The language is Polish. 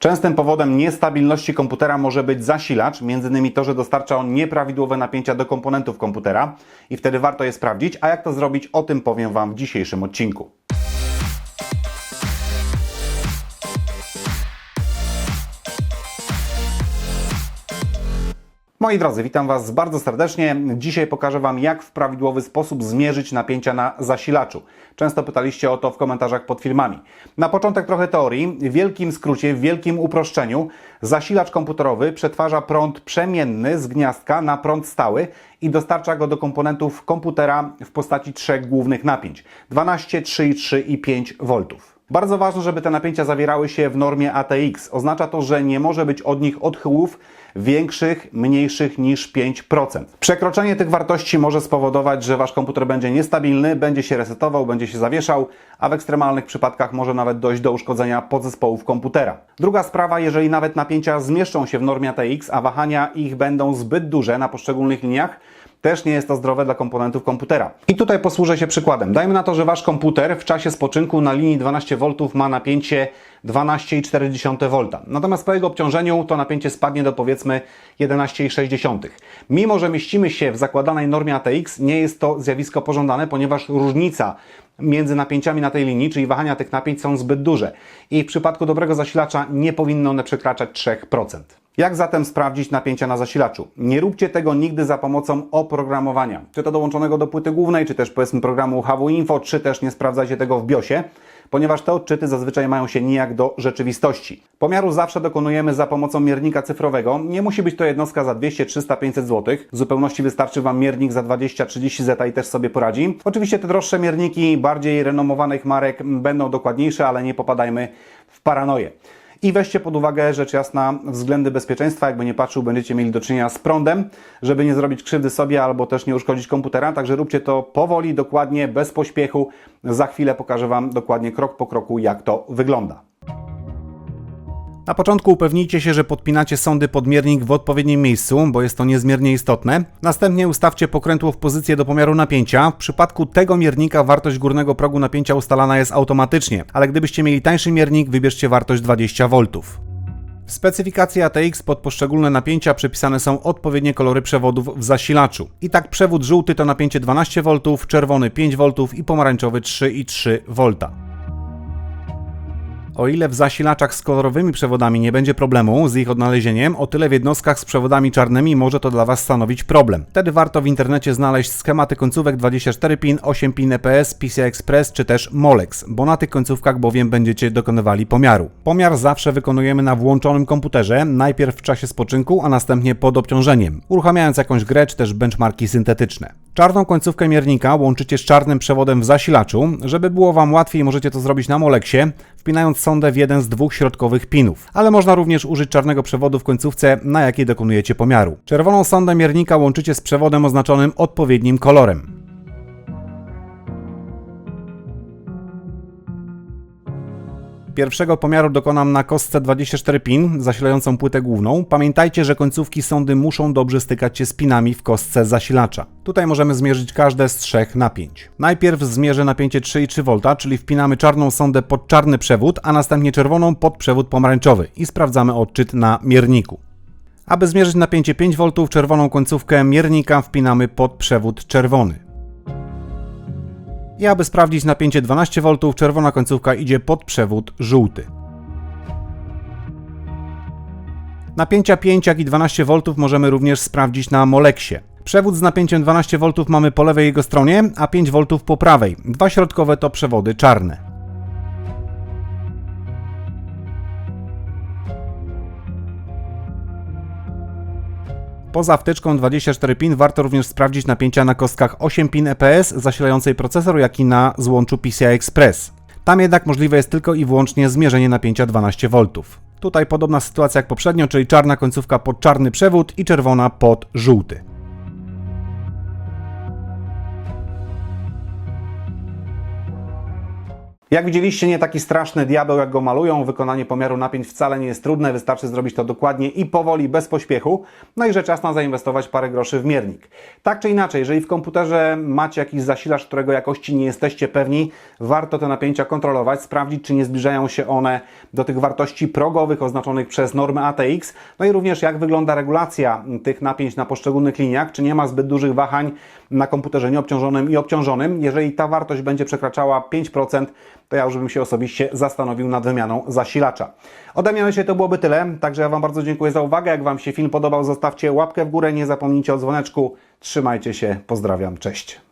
Częstym powodem niestabilności komputera może być zasilacz, m.in. to, że dostarcza on nieprawidłowe napięcia do komponentów komputera i wtedy warto je sprawdzić, a jak to zrobić, o tym powiem Wam w dzisiejszym odcinku. Moi drodzy, witam Was bardzo serdecznie. Dzisiaj pokażę Wam, jak w prawidłowy sposób zmierzyć napięcia na zasilaczu. Często pytaliście o to w komentarzach pod filmami. Na początek trochę teorii. W wielkim skrócie, w wielkim uproszczeniu, zasilacz komputerowy przetwarza prąd przemienny z gniazdka na prąd stały i dostarcza go do komponentów komputera w postaci trzech głównych napięć: 12, 3,3 i 5 V. Bardzo ważne, żeby te napięcia zawierały się w normie ATX. Oznacza to, że nie może być od nich odchyłów większych, mniejszych niż 5%. Przekroczenie tych wartości może spowodować, że Wasz komputer będzie niestabilny, będzie się resetował, będzie się zawieszał, a w ekstremalnych przypadkach może nawet dojść do uszkodzenia podzespołów komputera. Druga sprawa, jeżeli nawet napięcia zmieszczą się w normie ATX, a wahania ich będą zbyt duże na poszczególnych liniach, też nie jest to zdrowe dla komponentów komputera. I tutaj posłużę się przykładem. Dajmy na to, że Wasz komputer w czasie spoczynku na linii 12V ma napięcie 12,4 V. Natomiast po jego obciążeniu to napięcie spadnie do powiedzmy 11,6. Mimo, że mieścimy się w zakładanej normie ATX, nie jest to zjawisko pożądane, ponieważ różnica między napięciami na tej linii, czyli wahania tych napięć są zbyt duże. I w przypadku dobrego zasilacza nie powinny one przekraczać 3%. Jak zatem sprawdzić napięcia na zasilaczu? Nie róbcie tego nigdy za pomocą oprogramowania. Czy to dołączonego do płyty głównej, czy też powiedzmy programu HW Info, czy też nie sprawdzajcie tego w BIOSie, ponieważ te odczyty zazwyczaj mają się nijak do rzeczywistości. Pomiaru zawsze dokonujemy za pomocą miernika cyfrowego. Nie musi być to jednostka za 200, 300, 500 zł. W zupełności wystarczy Wam miernik za 20-30 zeta i też sobie poradzi. Oczywiście te droższe mierniki bardziej renomowanych marek będą dokładniejsze, ale nie popadajmy w paranoję. I weźcie pod uwagę, rzecz jasna, względy bezpieczeństwa. Jakby nie patrzył, będziecie mieli do czynienia z prądem, żeby nie zrobić krzywdy sobie albo też nie uszkodzić komputera. Także róbcie to powoli, dokładnie, bez pośpiechu. Za chwilę pokażę Wam dokładnie krok po kroku, jak to wygląda. Na początku upewnijcie się, że podpinacie sondy podmiernik w odpowiednim miejscu, bo jest to niezmiernie istotne. Następnie ustawcie pokrętło w pozycję do pomiaru napięcia. W przypadku tego miernika wartość górnego progu napięcia ustalana jest automatycznie, ale gdybyście mieli tańszy miernik, wybierzcie wartość 20 V. W specyfikacji ATX pod poszczególne napięcia przypisane są odpowiednie kolory przewodów w zasilaczu. I tak przewód żółty to napięcie 12 V, czerwony 5 V i pomarańczowy 3,3 V. O ile w zasilaczach z kolorowymi przewodami nie będzie problemu z ich odnalezieniem, o tyle w jednostkach z przewodami czarnymi może to dla Was stanowić problem. Wtedy warto w internecie znaleźć schematy końcówek 24 pin, 8 pin EPS, PCI Express czy też Molex, bo na tych końcówkach bowiem będziecie dokonywali pomiaru. Pomiar zawsze wykonujemy na włączonym komputerze, najpierw w czasie spoczynku, a następnie pod obciążeniem, uruchamiając jakąś grę czy też benchmarki syntetyczne. Czarną końcówkę miernika łączycie z czarnym przewodem w zasilaczu. Żeby było Wam łatwiej, możecie to zrobić na Molexie, wpinając sondę w jeden z dwóch środkowych pinów. Ale można również użyć czarnego przewodu w końcówce, na jakiej dokonujecie pomiaru. Czerwoną sondę miernika łączycie z przewodem oznaczonym odpowiednim kolorem. Pierwszego pomiaru dokonam na kostce 24 pin, zasilającą płytę główną. Pamiętajcie, że końcówki sondy muszą dobrze stykać się z pinami w kostce zasilacza. Tutaj możemy zmierzyć każde z trzech napięć. Najpierw zmierzę napięcie 3,3 V, czyli wpinamy czarną sondę pod czarny przewód, a następnie czerwoną pod przewód pomarańczowy i sprawdzamy odczyt na mierniku. Aby zmierzyć napięcie 5 V, czerwoną końcówkę miernika wpinamy pod przewód czerwony. I aby sprawdzić napięcie 12 V, czerwona końcówka idzie pod przewód żółty. Napięcia 5 jak i 12 V możemy również sprawdzić na Molexie. Przewód z napięciem 12 V mamy po lewej jego stronie, a 5 V po prawej. Dwa środkowe to przewody czarne. Poza wtyczką 24 pin warto również sprawdzić napięcia na kostkach 8 pin EPS zasilającej procesor, jak i na złączu PCI Express. Tam jednak możliwe jest tylko i wyłącznie zmierzenie napięcia 12 V. Tutaj podobna sytuacja jak poprzednio, czyli czarna końcówka pod czarny przewód i czerwona pod żółty. Jak widzieliście, nie taki straszny diabeł, jak go malują. Wykonanie pomiaru napięć wcale nie jest trudne, wystarczy zrobić to dokładnie i powoli, bez pośpiechu. No i że czas na zainwestować parę groszy w miernik. Tak czy inaczej, jeżeli w komputerze macie jakiś zasilacz, którego jakości nie jesteście pewni, warto te napięcia kontrolować, sprawdzić, czy nie zbliżają się one do tych wartości progowych oznaczonych przez normy ATX. No i również jak wygląda regulacja tych napięć na poszczególnych liniach, czy nie ma zbyt dużych wahań na komputerze nieobciążonym i obciążonym. Jeżeli ta wartość będzie przekraczała 5%, to ja już bym się osobiście zastanowił nad wymianą zasilacza. Ode mnie dzisiaj to byłoby tyle, także ja Wam bardzo dziękuję za uwagę. Jak Wam się film podobał, zostawcie łapkę w górę, nie zapomnijcie o dzwoneczku. Trzymajcie się, pozdrawiam, cześć.